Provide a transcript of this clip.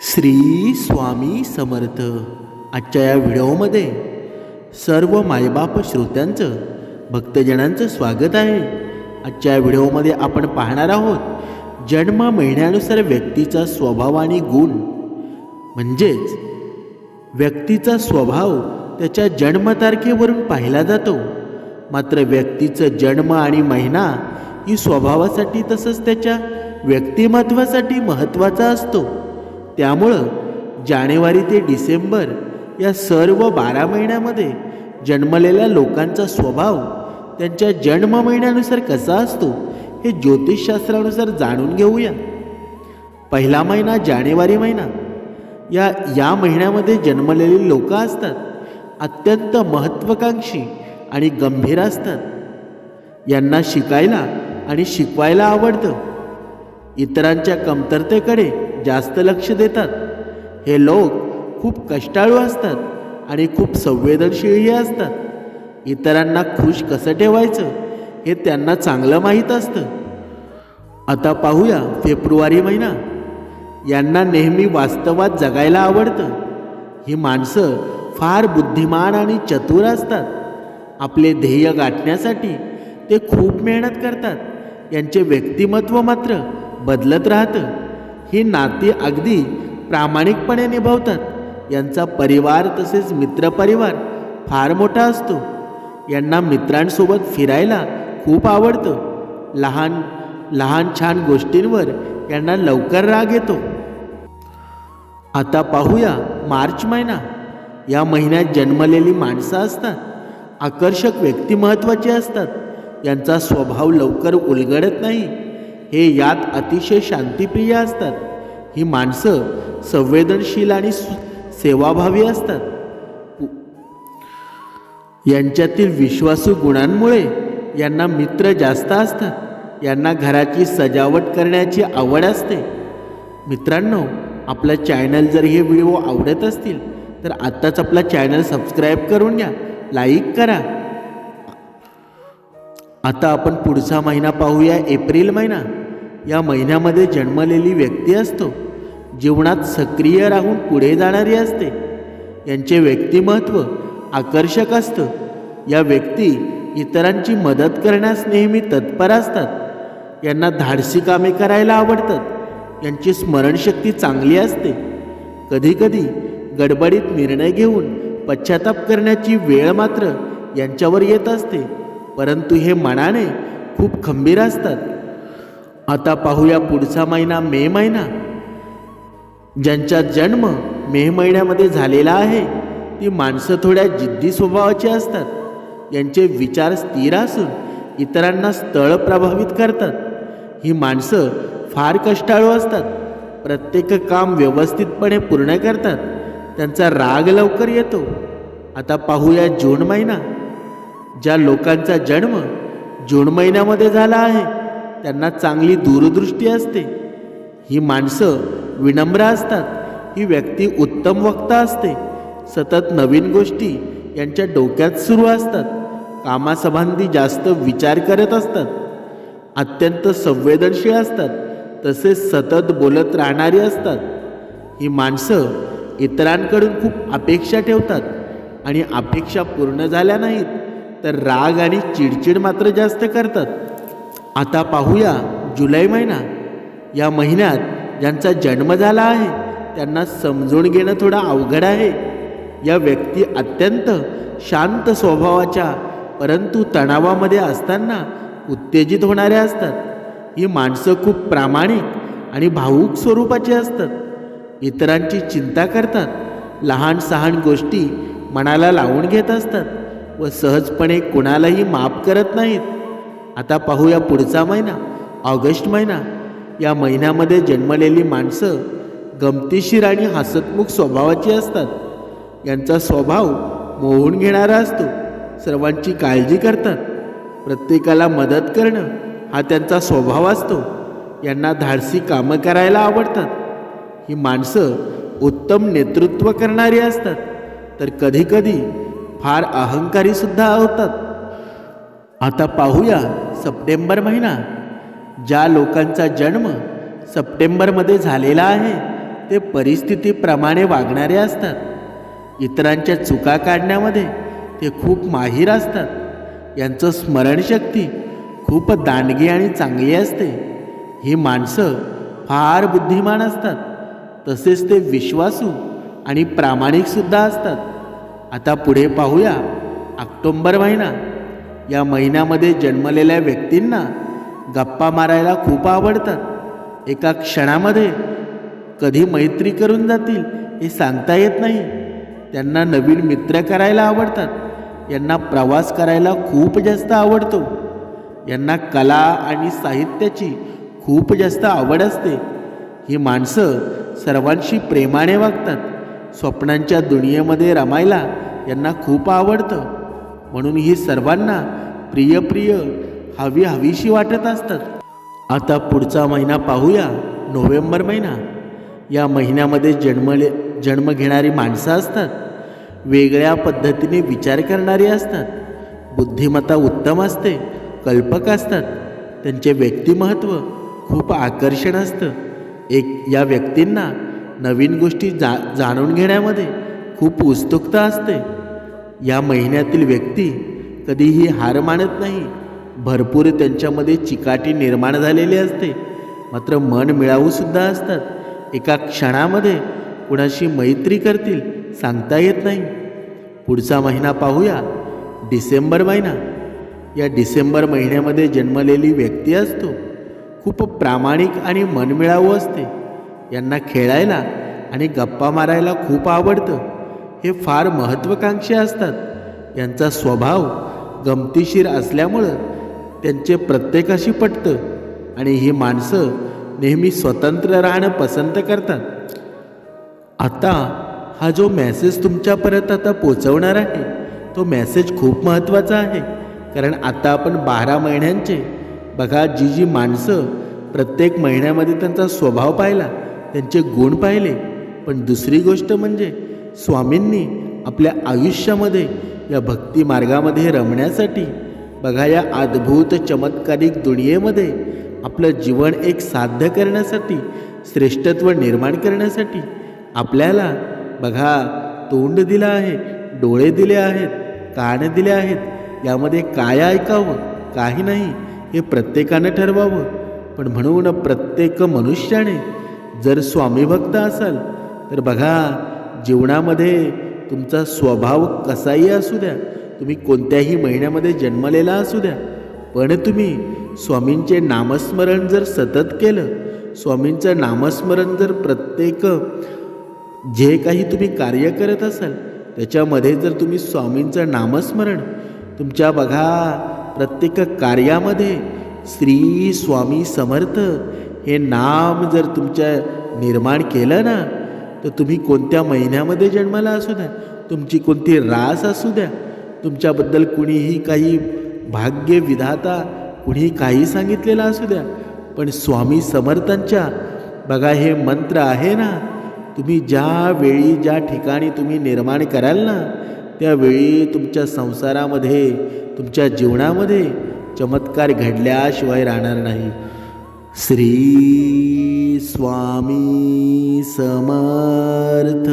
श्री स्वामी समर्थ. आजच्या या व्हिडिओमध्ये सर्व मायबाप श्रोत्यांचं भक्तजनांचं स्वागत आहे. आजच्या या व्हिडिओमध्ये आपण पाहणार आहोत जन्म महिन्यानुसार व्यक्तीचा स्वभाव आणि गुण. म्हणजेच व्यक्तीचा स्वभाव त्याच्या जन्मतारखेवरून पाहिला जातो. मात्र व्यक्तीचं जन्म आणि महिना ही स्वभावासाठी तसंच त्याच्या व्यक्तिमत्वासाठी महत्त्वाचा असतो. त्यामुळं जानेवारी ते डिसेंबर या सर्व बारा महिन्यामध्ये जन्मलेल्या लोकांचा स्वभाव त्यांच्या जन्म महिन्यानुसार कसा असतो हे ज्योतिषशास्त्रानुसार जाणून घेऊया. पहिला महिना जानेवारी महिना. या या महिन्यामध्ये जन्मलेली लोक असतात अत्यंत महत्त्वाकांक्षी आणि गंभीर असतात. यांना शिकायला आणि शिकवायला आवडतं. इतरांच्या कमतरतेकडे जास्त लक्ष देतात. हे लोक खूप कष्टाळू असतात आणि खूप संवेदनशीलही असतात. इतरांना खुश कसं ठेवायचं हे त्यांना चांगलं माहीत असतं. आता पाहूया फेब्रुवारी महिना. यांना नेहमी वास्तवात जगायला आवडतं. ही माणसं फार बुद्धिमान आणि चतुर असतात. आपले ध्येय गाठण्यासाठी ते खूप मेहनत करतात. यांचे व्यक्तिमत्व मात्र बदलत राहतं. ही नाती अगदी प्रामाणिकपणे निभावतात. यांचा परिवार तसेच मित्रपरिवार फार मोठा असतो. यांना मित्रांसोबत फिरायला खूप आवडतं. लहान लहान छान गोष्टींवर यांना लवकर राग येतो. आता पाहूया मार्च महिना. या महिन्यात जन्मलेली माणसं असतात. आकर्षक व्यक्तिमत्त्वाची असतात. यांचा स्वभाव लवकर उलगडत नाही. हे यात अतिशय शांतिप्रिय असतात. ही माणसं संवेदनशील आणि सेवाभावी असतात. यांच्यातील विश्वासू गुणांमुळे यांना मित्र जास्त असतात. यांना घराची सजावट करण्याची आवड असते. मित्रांनो आपला चॅनल जर हे व्हिडिओ आवडत असतील तर आत्ताच आपला चॅनल सबस्क्राईब करून घ्या लाईक करा. आता आपण पुढचा महिना पाहूया एप्रिल महिना. या महिन्यामध्ये जन्मलेली व्यक्ती असतो. जीवनात सक्रिय राहून पुढे जाणारी असते. यांचे व्यक्तिमत्व आकर्षक असतं. या व्यक्ती इतरांची मदत करण्यास नेहमी तत्पर असतात. यांना धाडसी कामे करायला आवडतात. यांची स्मरणशक्ती चांगली असते. कधीकधी गडबडीत निर्णय घेऊन पश्चाताप करण्याची वेळ मात्र यांच्यावर येत असते. परंतु हे मनाने खूप खंबीर असतात. आता पाहूया पुढचा महिना मे महिना. ज्यांचा जन्म मे महिन्यामध्ये झालेला आहे ती माणसं थोड्या जिद्दी स्वभावाची असतात. यांचे विचार स्थिर असून इतरांना स्थळ प्रभावित करतात. ही माणसं फार कष्टाळू असतात. प्रत्येक काम व्यवस्थितपणे पूर्ण करतात. त्यांचा राग लवकर येतो. आता पाहूया जून महिना. ज्या लोकांचा जन्म जून महिन्यामध्ये झाला आहे त्यांना चांगली दूरदृष्टी असते. ही माणसं विनम्र असतात ही व्यक्ती उत्तम वक्ता असते. सतत नवीन गोष्टी यांच्या डोक्यात सुरू असतात कामासंबंधी जास्त विचार करत असतात. अत्यंत संवेदनशील असतात तसेच सतत बोलत राहणारी असतात. ही माणसं इतरांकडून खूप अपेक्षा ठेवतात आणि अपेक्षा पूर्ण झाल्या नाहीत. तर राग आणि चिडचिड मात्र जास्त करतात. आता पाहूया जुलै महिना. या महिन्यात ज्यांचा जन्म झाला आहे त्यांना समजून घेणं थोडं अवघड आहे. या व्यक्ती अत्यंत शांत स्वभावाच्या परंतु तणावामध्ये असताना उत्तेजित होणाऱ्या असतात. ही माणसं खूप प्रामाणिक आणि भावूक स्वरूपाची असतात. इतरांची चिंता करतात. लहान सहान गोष्टी मनाला लावून घेत असतात. व सहजपणे कुणालाही माफ करत नाहीत. आता पाहूया पुढचा महिना ऑगस्ट महिना. या महिन्यामध्ये जन्मलेली माणसं गमतीशीर आणि हसतमुख स्वभावाची असतात. यांचा स्वभाव मोहून घेणारा असतो. सर्वांची काळजी करतात. प्रत्येकाला मदत करणं हा त्यांचा स्वभाव असतो. यांना धाडसी कामं करायला आवडतात. ही माणसं उत्तम नेतृत्व करणारी असतात. तर कधीकधी फार अहंकारी सुद्धा होतात. आता पाहूया सप्टेंबर महिना ज्या लोकांचा जन्म सप्टेंबरमध्ये झालेला आहे ते परिस्थितीप्रमाणे वागणारे असतात. इतरांच्या चुका काढण्यामध्ये ते खूप माहीर असतात. यांचं स्मरणशक्ती खूप दांडगी आणि चांगली असते. ही माणसं फार बुद्धिमान असतात. तसेच ते विश्वासू आणि प्रामाणिकसुद्धा असतात. आता पुढे पाहूया. ऑक्टोंबर महिना. या महिन्यामध्ये जन्मलेल्या व्यक्तींना गप्पा मारायला खूप आवडतात. एका क्षणामध्ये कधी मैत्री करून जातील हे सांगता येत नाही. त्यांना नवीन मित्र करायला आवडतात. यांना प्रवास करायला खूप जास्त आवडतो. यांना कला आणि साहित्याची खूप जास्त आवड असते. ही माणसं सर्वांशी प्रेमाने वागतात. स्वप्नांच्या दुनियेमध्ये रमायला यांना खूप आवडतं. म्हणून ही सर्वांना प्रिय प्रिय हवी हवीशी वाटत असतात. आता पुढचा महिना पाहूया नोव्हेंबर महिना. या महिन्यामध्ये जन्मले जन्म घेणारी माणसं असतात. वेगळ्या पद्धतीने विचार करणारी असतात. बुद्धिमत्ता उत्तम असते कल्पक असतात. त्यांचे व्यक्तिमत्व खूप आकर्षण असतं. एक या व्यक्तींना नवीन गोष्टी जा जाणून घेण्यामध्ये खूप उत्सुकता असते. या महिन्यातील व्यक्ती कधीही हार मानत नाही. भरपूर त्यांच्यामध्ये चिकाटी निर्माण झालेली असते. मात्र मन मिळावूसुद्धा असतात. एका क्षणामध्ये कुणाशी मैत्री करतील सांगता येत नाही. पुढचा महिना पाहूया. डिसेंबर महिना. या डिसेंबर महिन्यामध्ये जन्मलेली व्यक्ती असतो. खूप प्रामाणिक आणि मनमिळावू असते. यांना खेळायला आणि गप्पा मारायला खूप आवडतं. हे फार महत्त्वाकांक्षी असतात. यांचा स्वभाव गमतीशीर असल्यामुळं त्यांचे प्रत्येकाशी पटतं आणि ही माणसं नेहमी स्वतंत्र राहणं पसंत करतात. आता हा जो मेसेज तुमच्यापर्यंत आता पोचवणार आहे तो मेसेज खूप महत्त्वाचा आहे. कारण आता आपण बारा महिन्यांचे बघा जी जी माणसं प्रत्येक महिन्यामध्ये त्यांचा स्वभाव पाहिला त्यांचे गुण पाहिले. पण दुसरी गोष्ट म्हणजे स्वामींनी आपल्या आयुष्यामध्ये या भक्ती मार्गामध्ये रमण्यासाठी बघा या अद्भुत चमत्कारिक दुनियेमध्ये आपलं जीवन एक साध्य करण्यासाठी श्रेष्ठत्व निर्माण करण्यासाठी आपल्याला बघा तोंड दिलं आहे डोळे दिले आहेत कान दिले आहेत यामध्ये काय ऐकावं काही नाही हे प्रत्येकानं ठरवावं. पण म्हणून प्रत्येक मनुष्याने जर स्वामीभक्त असाल तर बघा जीवनामध्ये तुमचा स्वभाव कसाही असू द्या तुम्ही कोणत्याही महिन्यामध्ये जन्मलेला असू द्या पण तुम्ही स्वामींचे नामस्मरण जर सतत केलं स्वामींचं नामस्मरण जर प्रत्येक जे काही तुम्ही कार्य करत असाल त्याच्यामध्ये जर तुम्ही स्वामींचं नामस्मरण तुमच्या बघा प्रत्येक कार्यामध्ये श्री स्वामी समर्थ हे नाम जर तुमच्या निर्माण केलं ना तर तुम्ही कोणत्या महिन्यामध्ये जन्माला असू द्या तुमची कोणती रास असू द्या तुमच्याबद्दल कुणीही काही भाग्य विधाता कुणीही काही सांगितलेलं असू द्या पण स्वामी समर्थांच्या बघा हे मंत्र आहे ना तुम्ही ज्या वेळी ज्या ठिकाणी तुम्ही निर्माण कराल ना त्यावेळी तुमच्या संसारामध्ये तुमच्या जीवनामध्ये चमत्कार घडल्याशिवाय राहणार नाही. श्री स्वामी समर्थ.